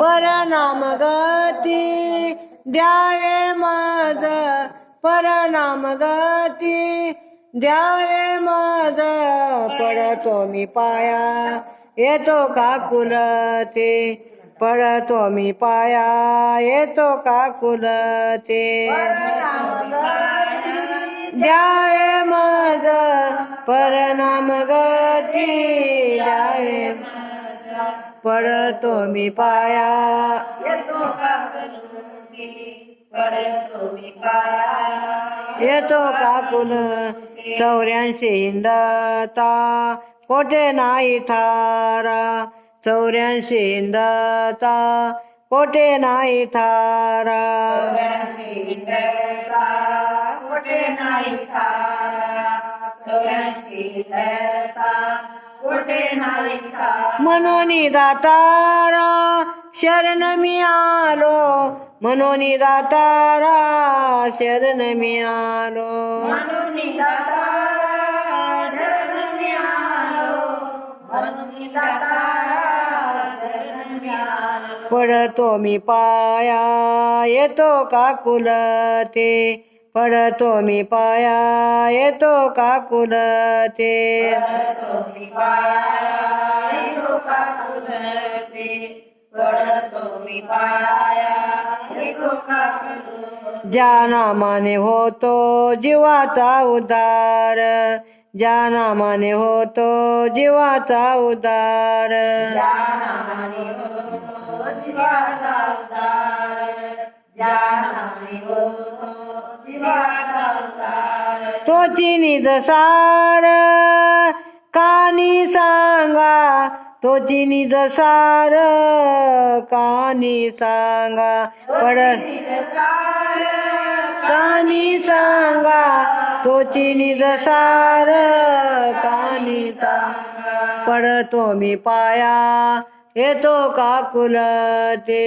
परनाम गती द्यावे मद परनाम गती द्यावे मद. पडतो मी पाया येतो का कुलते? पडतो मी पाया येतो का कुलते? द्यावे मद. परनाम गती द्यावे पडतो मी पाया. येतो काकुल चौऱ्याऐंशी हिंडता कोठे नाही थारा. चौऱ्याऐंशी हिंडता कोठे नाही थारा. मनोनी दातारा शरण मी आलो. मनोनी दातारा शरण मी आलो. पडतो मी पाया येतो का कुलते? पडतो मी पाया येतो का कुलते ज्या नामाने होतो जीवाचा उद्धार. ज्या नामाने होतो जीवाचा उद्धार. तोची निज सार कानी सांगा तोची निज सार कानी सांगा पड. कानी सांगा तोची निज सार कानी सांगा. पडतो मी पाया येतो का कुलते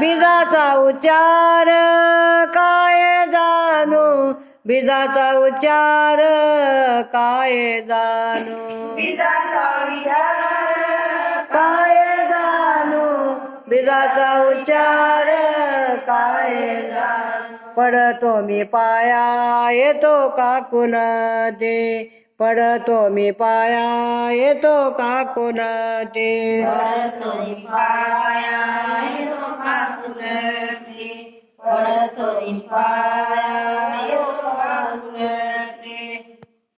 बीजाचा उच्चार काय जाणू? बीजाचा उच्चार काय जाणू? काय जाणू? बीजाचा उच्चार काय जाणू? पडतो मी पाया येतो पडतो मी पाया येतो का कुलते पडतो मी पाया येतो का कुलते पडतो मी पाया